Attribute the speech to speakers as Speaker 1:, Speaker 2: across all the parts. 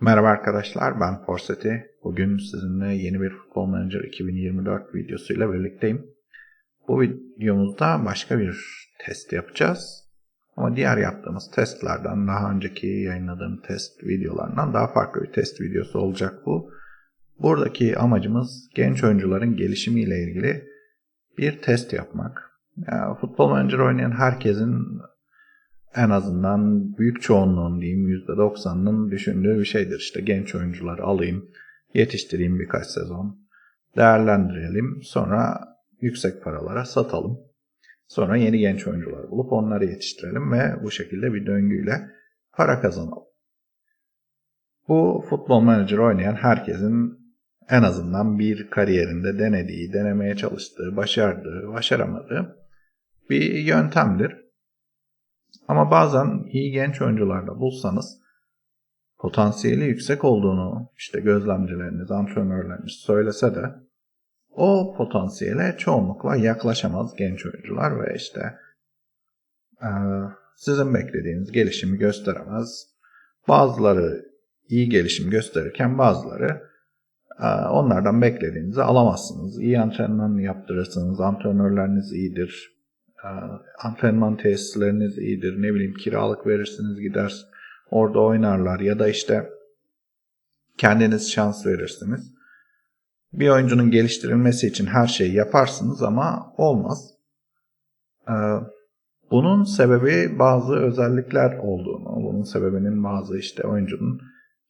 Speaker 1: Merhaba arkadaşlar ben Forseti. Bugün sizinle yeni bir Futbol Manager 2024 videosuyla birlikteyim. Bu videomuzda başka bir test yapacağız. Ama diğer yaptığımız testlerden daha önceki yayınladığım test videolarından daha farklı bir test videosu olacak bu. Buradaki amacımız genç oyuncuların gelişimiyle ilgili bir test yapmak. Yani futbol manager oynayan herkesin en azından büyük çoğunluğun diyeyim %90'ının düşündüğü bir şeydir. İşte genç oyuncuları alayım, yetiştireyim birkaç sezon, değerlendirelim, sonra yüksek paralara satalım. Sonra yeni genç oyuncular bulup onları yetiştirelim ve bu şekilde bir döngüyle para kazanalım. Bu futbol manager oynayan herkesin en azından bir kariyerinde denediği, denemeye çalıştığı, başardığı, başaramadığı bir yöntemdir. Ama bazen iyi genç oyuncularda bulsanız potansiyeli yüksek olduğunu işte gözlemcileriniz, antrenörleriniz söylese de o potansiyele çoğunlukla yaklaşamaz genç oyuncular ve işte e, sizin beklediğiniz gelişimi gösteremez. Bazıları iyi gelişim gösterirken bazıları e, onlardan beklediğinizi alamazsınız. İyi antrenman yaptırırsınız, antrenörleriniz iyidir, antrenman tesisleriniz iyidir, ne bileyim kiralık verirsiniz gider orada oynarlar ya da işte kendiniz şans verirsiniz. Bir oyuncunun geliştirilmesi için her şeyi yaparsınız ama olmaz. E, bunun sebebi bazı özellikler olduğunu, bunun sebebinin bazı işte oyuncunun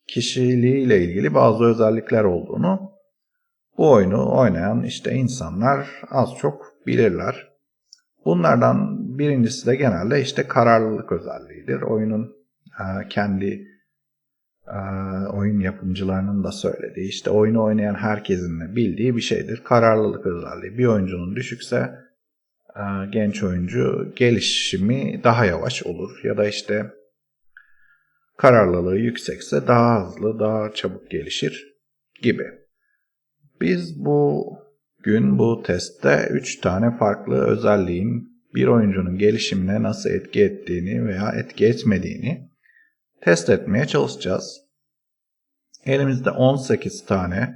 Speaker 1: kişiliğiyle ilgili bazı özellikler olduğunu bu oyunu oynayan işte insanlar az çok bilirler. Bunlardan birincisi de genelde işte kararlılık özelliğidir. Oyunun e, kendi e, oyun yapımcılarının da söylediği işte oyunu oynayan herkesin de bildiği bir şeydir. Kararlılık özelliği. Bir oyuncunun düşükse e, genç oyuncu gelişimi daha yavaş olur. Ya da işte kararlılığı yüksekse daha hızlı, daha çabuk gelişir gibi. Biz bu gün bu testte 3 tane farklı özelliğin bir oyuncunun gelişimine nasıl etki ettiğini veya etki etmediğini test etmeye çalışacağız. Elimizde 18 tane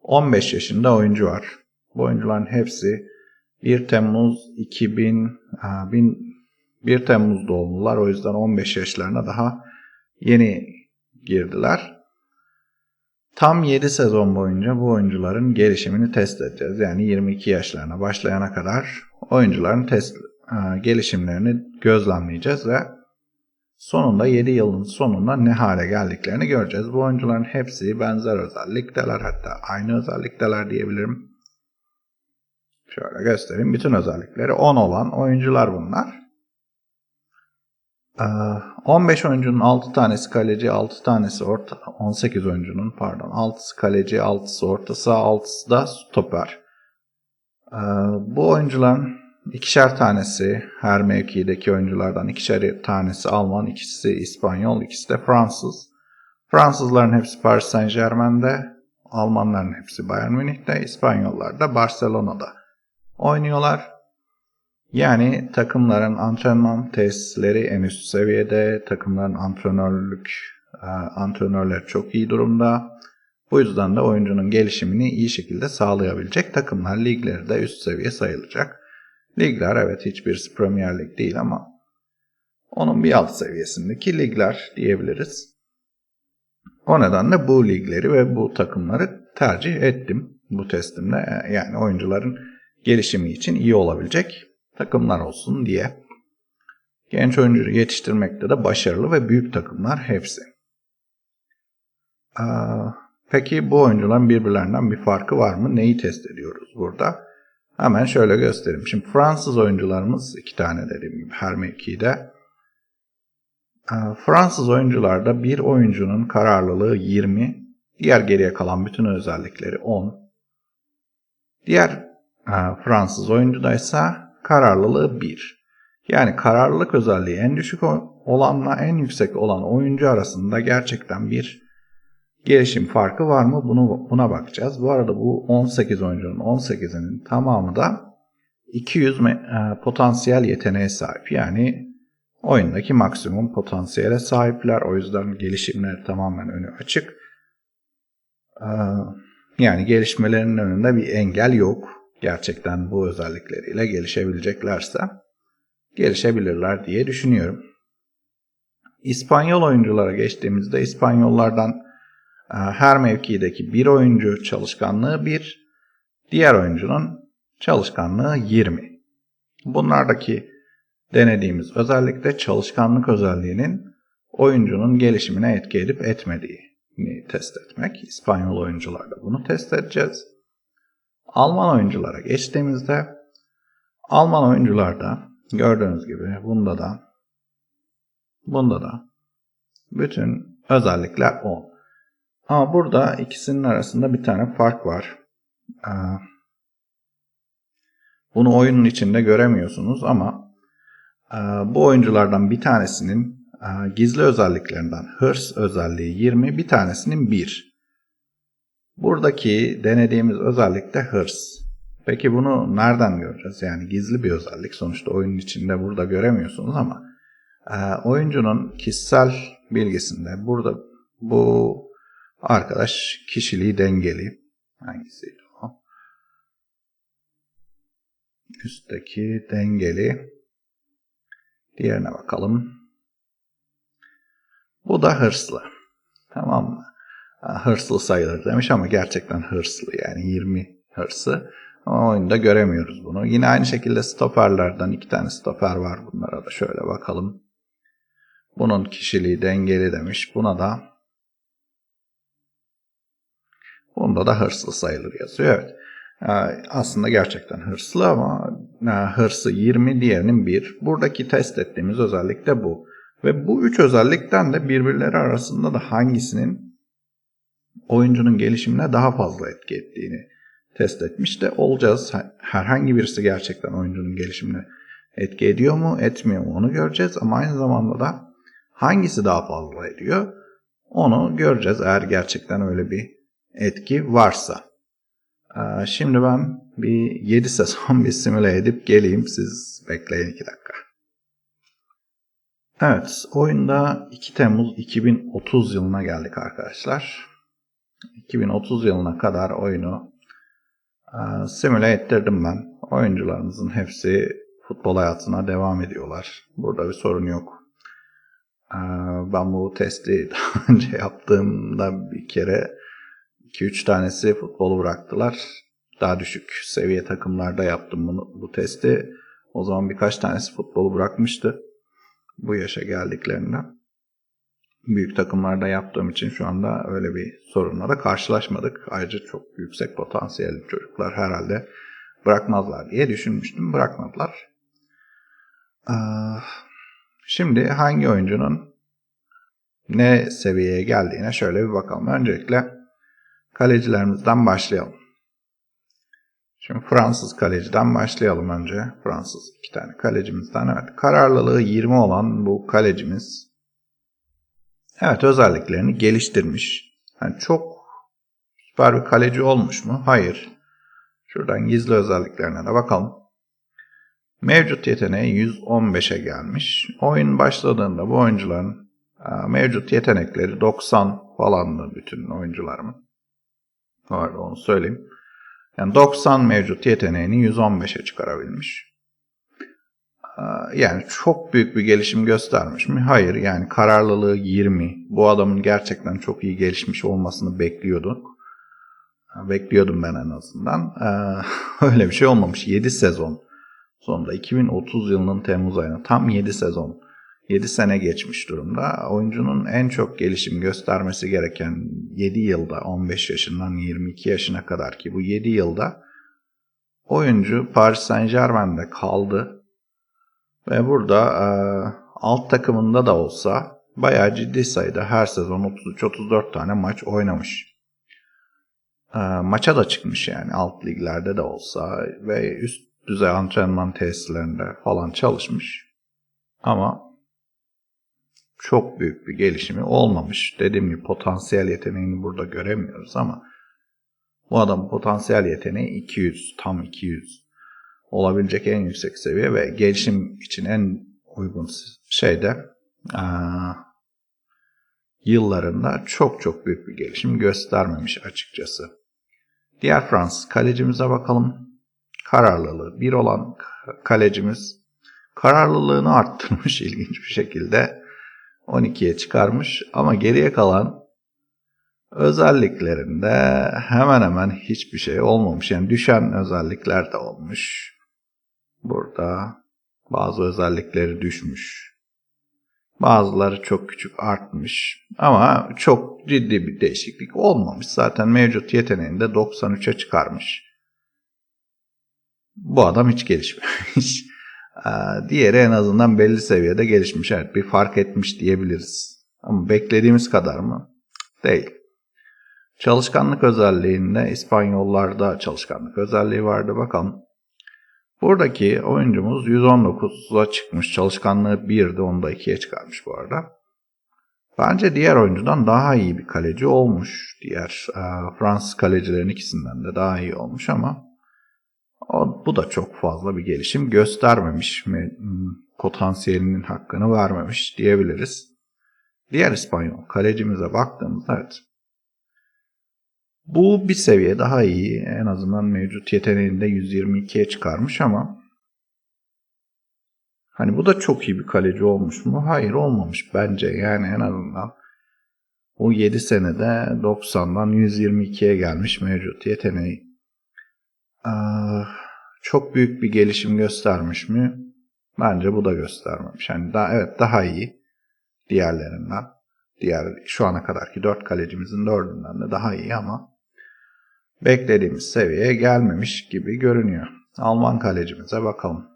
Speaker 1: 15 yaşında oyuncu var. Bu oyuncuların hepsi 1 Temmuz 2000 1 Temmuz doğumlular. O yüzden 15 yaşlarına daha yeni girdiler. Tam 7 sezon boyunca bu oyuncuların gelişimini test edeceğiz. Yani 22 yaşlarına başlayana kadar oyuncuların test e, gelişimlerini gözlemleyeceğiz ve sonunda 7 yılın sonunda ne hale geldiklerini göreceğiz. Bu oyuncuların hepsi benzer özellikteler hatta aynı özellikteler diyebilirim. Şöyle göstereyim. Bütün özellikleri 10 olan oyuncular bunlar. 15 ee, oyuncunun 6 tanesi kaleci, 6 tanesi orta, 18 oyuncunun pardon 6'sı kaleci, 6'sı orta saha, 6'sı da stoper. Ee, bu oyuncuların ikişer tanesi her mevkideki oyunculardan ikişer tanesi Alman, ikisi İspanyol, ikisi de Fransız. Fransızların hepsi Paris Saint Germain'de, Almanların hepsi Bayern Münih'te, İspanyollar da Barcelona'da oynuyorlar. Yani takımların antrenman tesisleri en üst seviyede, takımların antrenörlük e, antrenörler çok iyi durumda. Bu yüzden de oyuncunun gelişimini iyi şekilde sağlayabilecek takımlar ligleri de üst seviye sayılacak. Ligler evet hiçbirisi Premier Lig değil ama onun bir alt seviyesindeki ligler diyebiliriz. O nedenle bu ligleri ve bu takımları tercih ettim bu testimde. Yani oyuncuların gelişimi için iyi olabilecek takımlar olsun diye. Genç oyuncu yetiştirmekte de başarılı ve büyük takımlar hepsi. Ee, peki bu oyuncuların birbirlerinden bir farkı var mı? Neyi test ediyoruz burada? Hemen şöyle göstereyim. Şimdi Fransız oyuncularımız iki tane dediğim gibi her mevkide. Fransız oyuncularda bir oyuncunun kararlılığı 20, diğer geriye kalan bütün özellikleri 10. Diğer e, Fransız oyuncuda ise kararlılığı 1. Yani kararlılık özelliği en düşük olanla en yüksek olan oyuncu arasında gerçekten bir gelişim farkı var mı? Bunu buna bakacağız. Bu arada bu 18 oyuncunun 18'inin tamamı da 200 e, potansiyel yeteneğe sahip. Yani oyundaki maksimum potansiyele sahipler. O yüzden gelişimleri tamamen önü açık. Yani gelişmelerinin önünde bir engel yok. Gerçekten bu özellikleriyle gelişebileceklerse gelişebilirler diye düşünüyorum. İspanyol oyunculara geçtiğimizde İspanyollardan e, her mevkideki bir oyuncu çalışkanlığı 1, diğer oyuncunun çalışkanlığı 20. Bunlardaki denediğimiz özellik de çalışkanlık özelliğinin oyuncunun gelişimine etki edip etmediğini test etmek. İspanyol oyuncularda bunu test edeceğiz. Alman oyunculara geçtiğimizde Alman oyuncularda gördüğünüz gibi bunda da bunda da bütün özellikler 10. Ama burada ikisinin arasında bir tane fark var. Ee, bunu oyunun içinde göremiyorsunuz ama e, bu oyunculardan bir tanesinin e, gizli özelliklerinden hırs özelliği 20, bir tanesinin 1. Buradaki denediğimiz özellik de hırs. Peki bunu nereden göreceğiz? Yani gizli bir özellik. Sonuçta oyunun içinde burada göremiyorsunuz ama e, oyuncunun kişisel bilgisinde burada bu arkadaş kişiliği dengeli. Hangisiydi o? Üstteki dengeli. Diğerine bakalım. Bu da hırslı. Tamam mı? Hırslı sayılır demiş ama gerçekten hırslı yani 20 hırsı. Ama oyunda göremiyoruz bunu. Yine aynı şekilde stoperlerden iki tane stoper var. Bunlara da şöyle bakalım. Bunun kişiliği dengeli demiş. Buna da bunda da hırslı sayılır yazıyor. Evet. Aslında gerçekten hırslı ama hırsı 20 diğerinin 1. Buradaki test ettiğimiz özellik de bu. Ve bu üç özellikten de birbirleri arasında da hangisinin oyuncunun gelişimine daha fazla etki ettiğini test etmiş de olacağız. Herhangi birisi gerçekten oyuncunun gelişimine etki ediyor mu, etmiyor mu onu göreceğiz. Ama aynı zamanda da hangisi daha fazla ediyor onu göreceğiz eğer gerçekten öyle bir etki varsa. Ee, şimdi ben bir 7 sezon bir simüle edip geleyim. Siz bekleyin 2 dakika. Evet, oyunda 2 Temmuz 2030 yılına geldik arkadaşlar. 2030 yılına kadar oyunu e, simüle ettirdim ben. Oyuncularımızın hepsi futbol hayatına devam ediyorlar. Burada bir sorun yok. E, ben bu testi daha önce yaptığımda bir kere 2-3 tanesi futbolu bıraktılar. Daha düşük seviye takımlarda yaptım bunu, bu testi. O zaman birkaç tanesi futbolu bırakmıştı. Bu yaşa geldiklerinde. Büyük takımlarda yaptığım için şu anda öyle bir sorunla da karşılaşmadık. Ayrıca çok yüksek potansiyelli çocuklar herhalde bırakmazlar diye düşünmüştüm. Bırakmadılar. Şimdi hangi oyuncunun ne seviyeye geldiğine şöyle bir bakalım. Öncelikle kalecilerimizden başlayalım. Şimdi Fransız kaleciden başlayalım önce. Fransız iki tane kalecimizden. Evet kararlılığı 20 olan bu kalecimiz evet özelliklerini geliştirmiş. Yani çok süper bir kaleci olmuş mu? Hayır. Şuradan gizli özelliklerine de bakalım. Mevcut yeteneği 115'e gelmiş. Oyun başladığında bu oyuncuların e, mevcut yetenekleri 90 falandı bütün oyuncularımın. Arada onu söyleyeyim. Yani 90 mevcut yeteneğini 115'e çıkarabilmiş. Yani çok büyük bir gelişim göstermiş mi? Hayır. Yani kararlılığı 20. Bu adamın gerçekten çok iyi gelişmiş olmasını bekliyorduk. Bekliyordum ben en azından. Öyle bir şey olmamış. 7 sezon sonunda 2030 yılının Temmuz ayına tam 7 sezon 7 sene geçmiş durumda. Oyuncunun en çok gelişim göstermesi gereken 7 yılda 15 yaşından 22 yaşına kadar ki bu 7 yılda oyuncu Paris Saint Germain'de kaldı. Ve burada e, alt takımında da olsa bayağı ciddi sayıda her sezon 33-34 tane maç oynamış. E, maça da çıkmış yani alt liglerde de olsa ve üst düzey antrenman tesislerinde falan çalışmış. Ama çok büyük bir gelişimi olmamış. Dediğim gibi potansiyel yeteneğini burada göremiyoruz ama bu adamın potansiyel yeteneği 200, tam 200. Olabilecek en yüksek seviye ve gelişim için en uygun şeyde aa, yıllarında çok çok büyük bir gelişim göstermemiş açıkçası. Diğer Fransız kalecimize bakalım. Kararlılığı bir olan kalecimiz kararlılığını arttırmış ilginç bir şekilde 12'ye çıkarmış ama geriye kalan özelliklerinde hemen hemen hiçbir şey olmamış. Yani düşen özellikler de olmuş. Burada bazı özellikleri düşmüş. Bazıları çok küçük artmış. Ama çok ciddi bir değişiklik olmamış. Zaten mevcut yeteneğini de 93'e çıkarmış. Bu adam hiç gelişmemiş. Diğeri en azından belli seviyede gelişmiş. Evet bir fark etmiş diyebiliriz. Ama beklediğimiz kadar mı? Değil. Çalışkanlık özelliğinde İspanyollarda çalışkanlık özelliği vardı. Bakalım. Buradaki oyuncumuz 119'a çıkmış. Çalışkanlığı 1'de onu da 2'ye çıkarmış bu arada. Bence diğer oyuncudan daha iyi bir kaleci olmuş. Diğer e, Fransız kalecilerin ikisinden de daha iyi olmuş ama o, bu da çok fazla bir gelişim göstermemiş. Potansiyelinin hakkını vermemiş diyebiliriz. Diğer İspanyol kalecimize baktığımızda evet bu bir seviye daha iyi. En azından mevcut yeteneğini de 122'ye çıkarmış ama hani bu da çok iyi bir kaleci olmuş mu? Hayır olmamış bence. Yani en azından o 7 senede 90'dan 122'ye gelmiş mevcut yeteneği. çok büyük bir gelişim göstermiş mi? Bence bu da göstermemiş. Yani daha, evet daha iyi diğerlerinden. Diğer şu ana kadarki 4 kalecimizin 4'ünden de daha iyi ama beklediğimiz seviyeye gelmemiş gibi görünüyor. Alman kalecimize bakalım.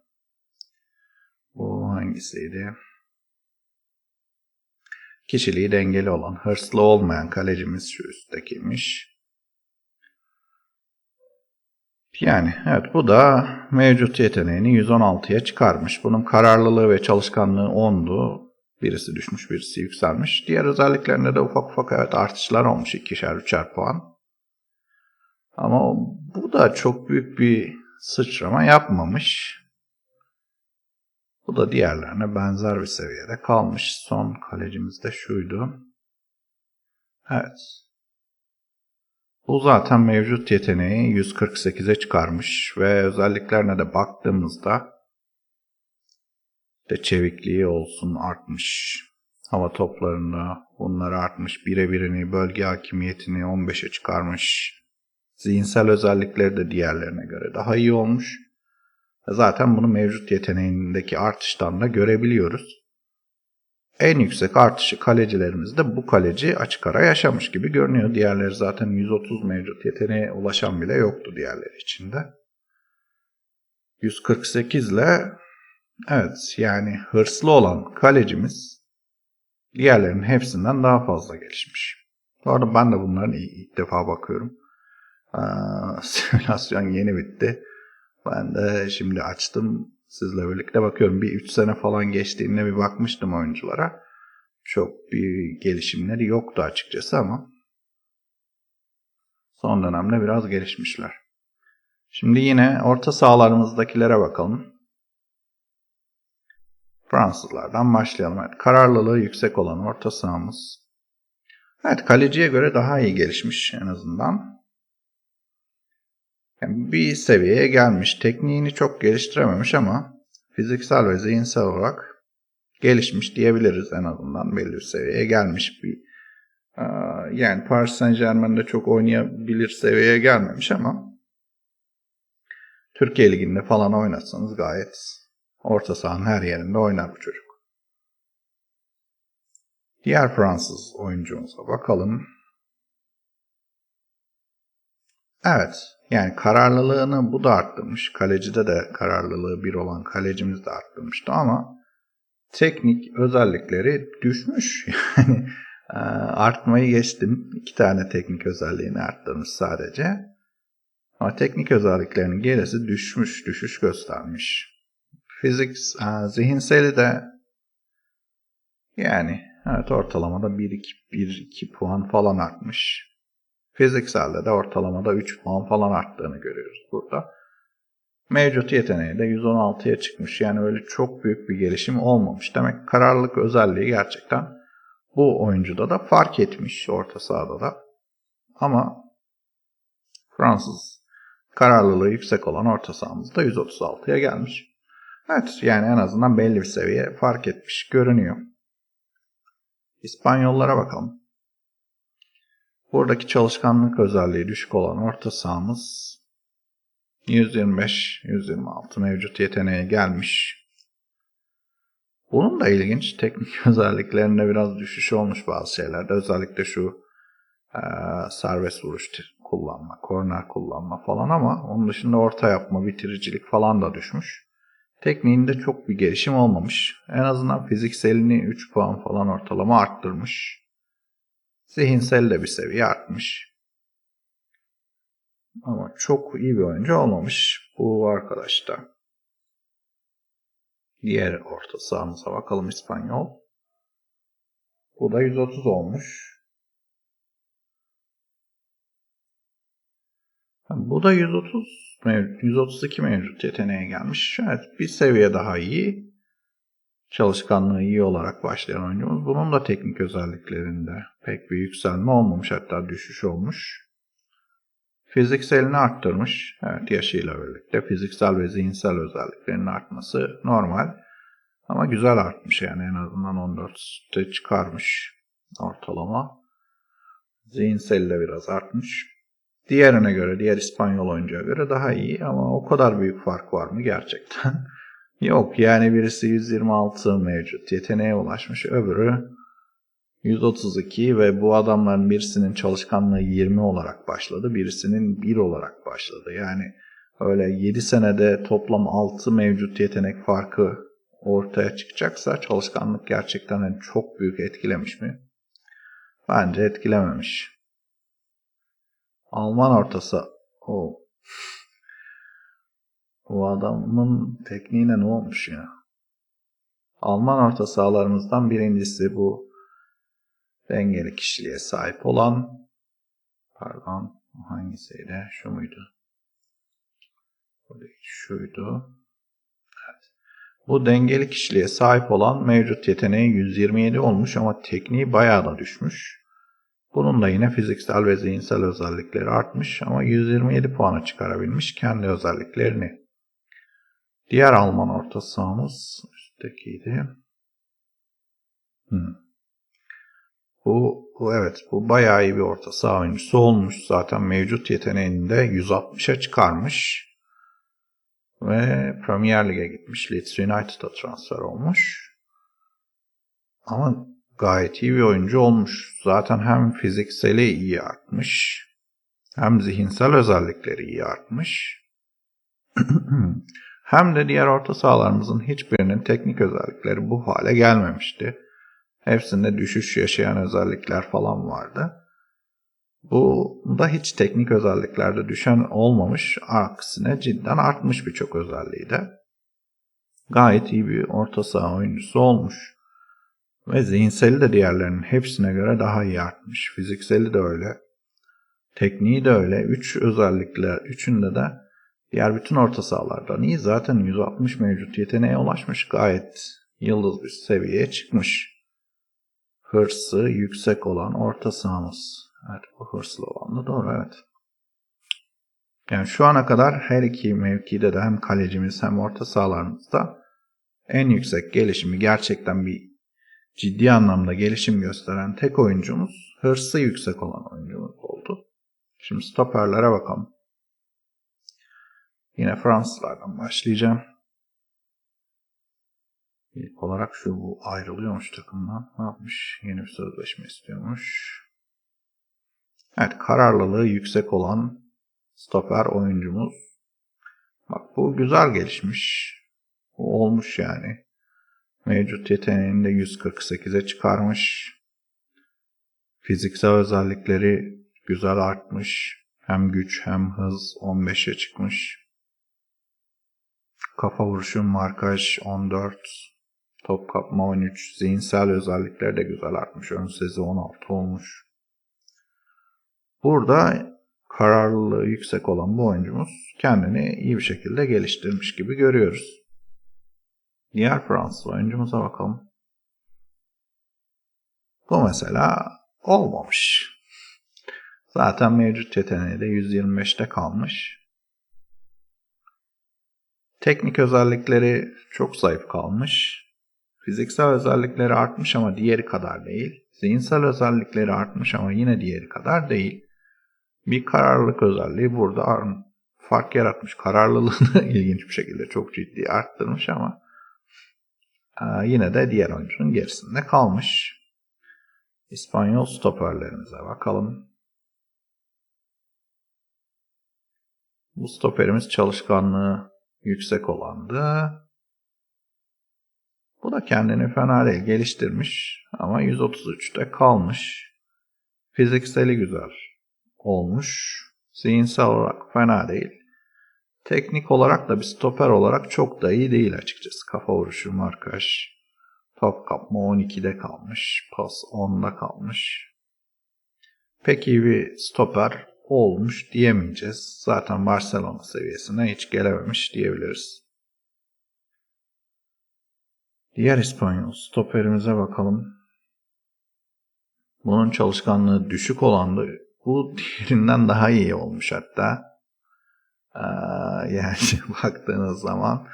Speaker 1: Bu hangisiydi? Kişiliği dengeli olan, hırslı olmayan kalecimiz şu üsttekiymiş. Yani evet bu da mevcut yeteneğini 116'ya çıkarmış. Bunun kararlılığı ve çalışkanlığı 10'du. Birisi düşmüş, birisi yükselmiş. Diğer özelliklerinde de ufak ufak evet artışlar olmuş. ikişer, üçer puan. Ama bu da çok büyük bir sıçrama yapmamış. Bu da diğerlerine benzer bir seviyede kalmış. Son kalecimiz de şuydu. Evet. Bu zaten mevcut yeteneği 148'e çıkarmış ve özelliklerine de baktığımızda de çevikliği olsun artmış. Hava toplarında bunlar artmış. Birebirini, bölge hakimiyetini 15'e çıkarmış. Zihinsel özellikleri de diğerlerine göre daha iyi olmuş. Zaten bunu mevcut yeteneğindeki artıştan da görebiliyoruz. En yüksek artışı kalecilerimizde bu kaleci açık ara yaşamış gibi görünüyor. Diğerleri zaten 130 mevcut yeteneğe ulaşan bile yoktu diğerleri içinde. 148 ile evet yani hırslı olan kalecimiz diğerlerinin hepsinden daha fazla gelişmiş. Bu arada ben de bunların ilk defa bakıyorum. Aa, simülasyon yeni bitti. Ben de şimdi açtım sizle birlikte bakıyorum. Bir 3 sene falan geçtiğinde bir bakmıştım oyunculara. Çok bir gelişimleri yoktu açıkçası ama son dönemde biraz gelişmişler. Şimdi yine orta sahalarımızdakilere bakalım. Fransızlardan başlayalım. Evet, kararlılığı yüksek olan orta sahamız. Evet kaleciye göre daha iyi gelişmiş en azından. Yani bir seviyeye gelmiş. Tekniğini çok geliştirememiş ama fiziksel ve zihinsel olarak gelişmiş diyebiliriz en azından belli bir seviyeye gelmiş bir yani Paris Saint Germain'de çok oynayabilir seviyeye gelmemiş ama Türkiye Ligi'nde falan oynatsanız gayet orta sahanın her yerinde oynar bu çocuk. Diğer Fransız oyuncumuza bakalım. Evet. Yani kararlılığını bu da arttırmış. Kalecide de kararlılığı bir olan kalecimiz de arttırmıştı ama teknik özellikleri düşmüş. Yani e, artmayı geçtim. İki tane teknik özelliğini arttırmış sadece. Ama teknik özelliklerinin gerisi düşmüş, düşüş göstermiş. Fizik, e, zihinseli de yani evet ortalamada 1-2 puan falan artmış. Fizikselde de ortalamada 3 puan falan arttığını görüyoruz burada. Mevcut yeteneği de 116'ya çıkmış. Yani öyle çok büyük bir gelişim olmamış. Demek kararlılık özelliği gerçekten bu oyuncuda da fark etmiş orta sahada da. Ama Fransız kararlılığı yüksek olan orta sahamız da 136'ya gelmiş. Evet yani en azından belli bir seviye fark etmiş görünüyor. İspanyollara bakalım. Buradaki çalışkanlık özelliği düşük olan orta sahamız 125-126 mevcut yeteneğe gelmiş. Bunun da ilginç teknik özelliklerinde biraz düşüş olmuş bazı şeylerde. Özellikle şu e, serbest vuruş kullanma, korner kullanma falan ama onun dışında orta yapma, bitiricilik falan da düşmüş. Tekniğinde çok bir gelişim olmamış. En azından fizikselini 3 puan falan ortalama arttırmış. Zihinsel de bir seviye artmış. Ama çok iyi bir oyuncu olmamış bu arkadaşta. Diğer orta sahamıza bakalım İspanyol. Bu da 130 olmuş. Bu da 130 mevcut, 132 mevcut yeteneğe gelmiş. Evet bir seviye daha iyi. Çalışkanlığı iyi olarak başlayan oyuncumuz. Bunun da teknik özelliklerinde pek bir yükselme olmamış hatta düşüş olmuş. Fizikselini arttırmış. Evet yaşıyla birlikte fiziksel ve zihinsel özelliklerinin artması normal. Ama güzel artmış yani en azından 14'te çıkarmış ortalama. Zihinsel de biraz artmış. Diğerine göre, diğer İspanyol oyuncuya göre daha iyi ama o kadar büyük fark var mı gerçekten? Yok yani birisi 126 mevcut yeteneğe ulaşmış, öbürü 132 ve bu adamların birisinin çalışkanlığı 20 olarak başladı, birisinin 1 olarak başladı. Yani öyle 7 senede toplam 6 mevcut yetenek farkı ortaya çıkacaksa çalışkanlık gerçekten çok büyük etkilemiş mi? Bence etkilememiş. Alman ortası. O. O adamın tekniğine ne olmuş ya? Alman orta sahalarımızdan birincisi bu dengeli kişiliğe sahip olan pardon hangisiydi? Şu muydu? Şuydu. Evet. Bu dengeli kişiliğe sahip olan mevcut yeteneği 127 olmuş ama tekniği bayağı da düşmüş. Bunun da yine fiziksel ve zihinsel özellikleri artmış ama 127 puana çıkarabilmiş kendi özelliklerini. Diğer Alman orta sahamız üsttekiydi. Hmm. Bu, bu evet bu bayağı iyi bir orta saha oyuncusu olmuş. Zaten mevcut yeteneğini de 160'a çıkarmış. Ve Premier Lig'e gitmiş. Leeds United'a transfer olmuş. Ama gayet iyi bir oyuncu olmuş. Zaten hem fizikseli iyi artmış hem zihinsel özellikleri iyi artmış. hem de diğer orta sahalarımızın hiçbirinin teknik özellikleri bu hale gelmemişti. Hepsinde düşüş yaşayan özellikler falan vardı. Bu da hiç teknik özelliklerde düşen olmamış. Aksine cidden artmış birçok özelliği de. Gayet iyi bir orta saha oyuncusu olmuş. Ve zihinseli de diğerlerinin hepsine göre daha iyi artmış. Fizikseli de öyle. Tekniği de öyle. Üç özellikler, üçünde de diğer bütün orta sahalardan iyi. Zaten 160 mevcut yeteneğe ulaşmış. Gayet yıldız bir seviyeye çıkmış. Hırsı yüksek olan orta sahamız. Evet bu hırslı olan da doğru evet. Yani şu ana kadar her iki mevkide de hem kalecimiz hem orta sahalarımızda en yüksek gelişimi gerçekten bir ciddi anlamda gelişim gösteren tek oyuncumuz hırsı yüksek olan oyuncumuz oldu. Şimdi stoperlere bakalım. Yine Fransızlardan başlayacağım. İlk olarak şu bu ayrılıyormuş takımdan. Ne yapmış? Yeni bir sözleşme istiyormuş. Evet kararlılığı yüksek olan stoper oyuncumuz. Bak bu güzel gelişmiş. Bu olmuş yani. Mevcut yeteneğini de 148'e çıkarmış. Fiziksel özellikleri güzel artmış. Hem güç hem hız 15'e çıkmış. Kafa vuruşu markaj 14. Top kapma 13. Zihinsel özellikleri de güzel artmış. Ön sezi 16 olmuş. Burada kararlılığı yüksek olan bu oyuncumuz kendini iyi bir şekilde geliştirmiş gibi görüyoruz. Diğer Fransız oyuncumuza bakalım. Bu mesela olmamış. Zaten mevcut yeteneği de 125'te kalmış. Teknik özellikleri çok zayıf kalmış. Fiziksel özellikleri artmış ama diğeri kadar değil. Zihinsel özellikleri artmış ama yine diğeri kadar değil. Bir kararlılık özelliği burada fark yaratmış. Kararlılığını ilginç bir şekilde çok ciddi arttırmış ama yine de diğer oyuncunun gerisinde kalmış. İspanyol stoperlerimize bakalım. Bu stoperimiz çalışkanlığı yüksek olandı. Bu da kendini fena değil geliştirmiş ama 133'te kalmış. Fizikseli güzel olmuş. Zihinsel olarak fena değil. Teknik olarak da bir stoper olarak çok da iyi değil açıkçası. Kafa vuruşu, markaj, top kapma 12'de kalmış. Pas 10'da kalmış. Pek iyi bir stoper olmuş diyemeyeceğiz. Zaten Barcelona seviyesine hiç gelememiş diyebiliriz. Diğer İspanyol stoperimize bakalım. Bunun çalışkanlığı düşük olandı. Bu diğerinden daha iyi olmuş hatta. Ee, yani baktığınız zaman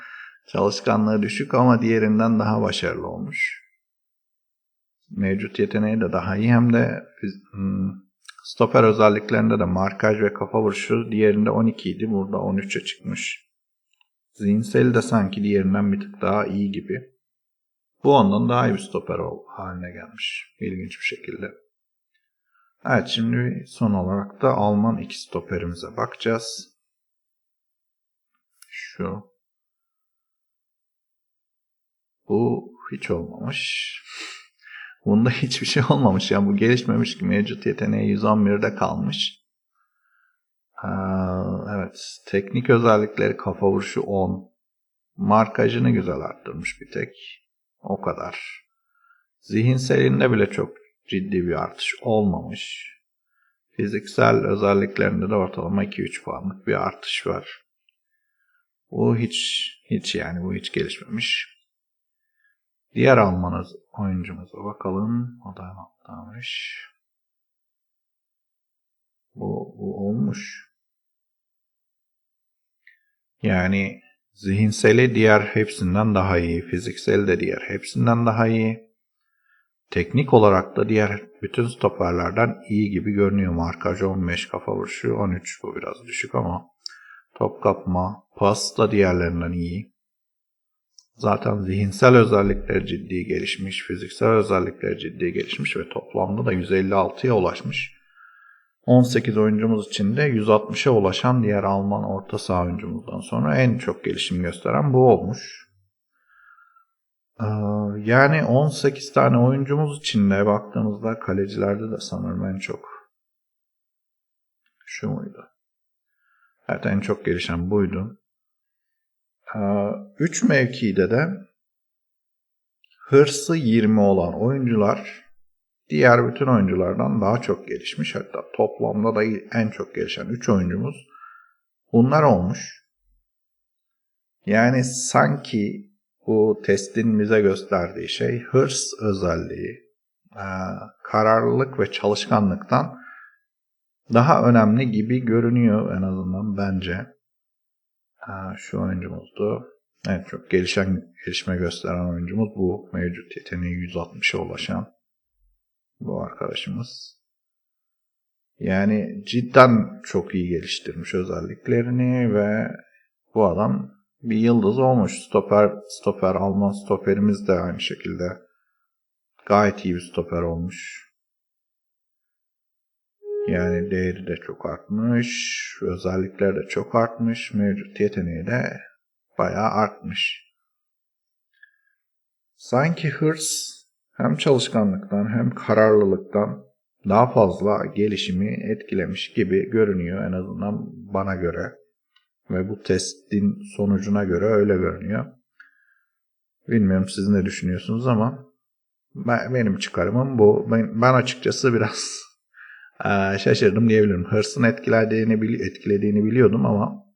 Speaker 1: çalışkanlığı düşük ama diğerinden daha başarılı olmuş. Mevcut yeteneği de daha iyi hem de hmm, stoper özelliklerinde de markaj ve kafa vuruşu diğerinde 12 idi. Burada 13'e çıkmış. Zihinseli de sanki diğerinden bir tık daha iyi gibi. Bu ondan daha iyi bir stoper haline gelmiş. İlginç bir şekilde. Evet şimdi son olarak da Alman iki stoperimize bakacağız. Şu. Bu hiç olmamış. Bunda hiçbir şey olmamış. Yani bu gelişmemiş ki mevcut yeteneği 111'de kalmış. Aa, evet. Teknik özellikleri kafa vuruşu 10. Markajını güzel arttırmış bir tek. O kadar. Zihinselinde bile çok ciddi bir artış olmamış. Fiziksel özelliklerinde de ortalama 2-3 puanlık bir artış var. Bu hiç hiç yani bu hiç gelişmemiş. Diğer Alman oyuncumuza bakalım. O da anlattırmış. Bu, bu olmuş. Yani zihinseli diğer hepsinden daha iyi. Fiziksel de diğer hepsinden daha iyi. Teknik olarak da diğer bütün stoperlerden iyi gibi görünüyor. Markaj 15, kafa vuruşu 13. Bu biraz düşük ama top kapma, pas da diğerlerinden iyi. Zaten zihinsel özellikler ciddi gelişmiş, fiziksel özellikler ciddi gelişmiş ve toplamda da 156'ya ulaşmış. 18 oyuncumuz için de 160'a ulaşan diğer Alman orta saha oyuncumuzdan sonra en çok gelişim gösteren bu olmuş. Ee, yani 18 tane oyuncumuz için de baktığımızda kalecilerde de sanırım en çok şu muydu? Evet en çok gelişen buydu. 3 ee, mevkide de hırsı 20 olan oyuncular diğer bütün oyunculardan daha çok gelişmiş. Hatta toplamda da en çok gelişen 3 oyuncumuz bunlar olmuş. Yani sanki bu testin bize gösterdiği şey hırs özelliği, e, kararlılık ve çalışkanlıktan daha önemli gibi görünüyor en azından bence. E, şu oyuncumuzdu. Evet çok gelişen gelişme gösteren oyuncumuz bu. Mevcut yeteneği 160'a ulaşan bu arkadaşımız. Yani cidden çok iyi geliştirmiş özelliklerini ve bu adam bir yıldız olmuş. Stoper, stoper, Alman stoperimiz de aynı şekilde gayet iyi bir stoper olmuş. Yani değeri de çok artmış, özellikler de çok artmış, mevcut yeteneği de bayağı artmış. Sanki hırs hem çalışkanlıktan hem kararlılıktan daha fazla gelişimi etkilemiş gibi görünüyor en azından bana göre. Ve bu testin sonucuna göre öyle görünüyor. Bilmiyorum siz ne düşünüyorsunuz ama ben, benim çıkarımım bu. Ben, ben açıkçası biraz şaşırdım diyebilirim. Hırsın etkilediğini, bili- etkilediğini biliyordum ama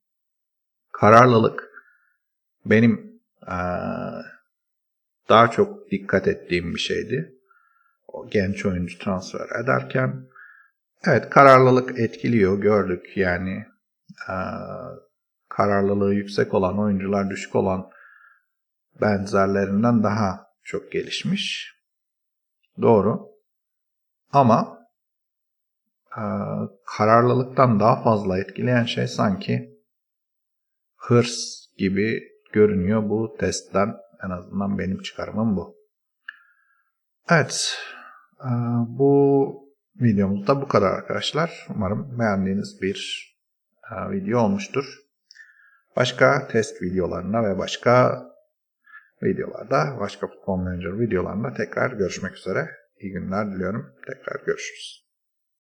Speaker 1: kararlılık benim ee, daha çok dikkat ettiğim bir şeydi. O genç oyuncu transfer ederken evet kararlılık etkiliyor gördük yani ee, kararlılığı yüksek olan oyuncular düşük olan benzerlerinden daha çok gelişmiş. Doğru. Ama kararlılıktan daha fazla etkileyen şey sanki hırs gibi görünüyor bu testten. En azından benim çıkarımım bu. Evet. e, bu videomuz da bu kadar arkadaşlar. Umarım beğendiğiniz bir e, video olmuştur. Başka test videolarına ve başka videolarda, başka futbol manager videolarında tekrar görüşmek üzere. İyi günler diliyorum. Tekrar görüşürüz.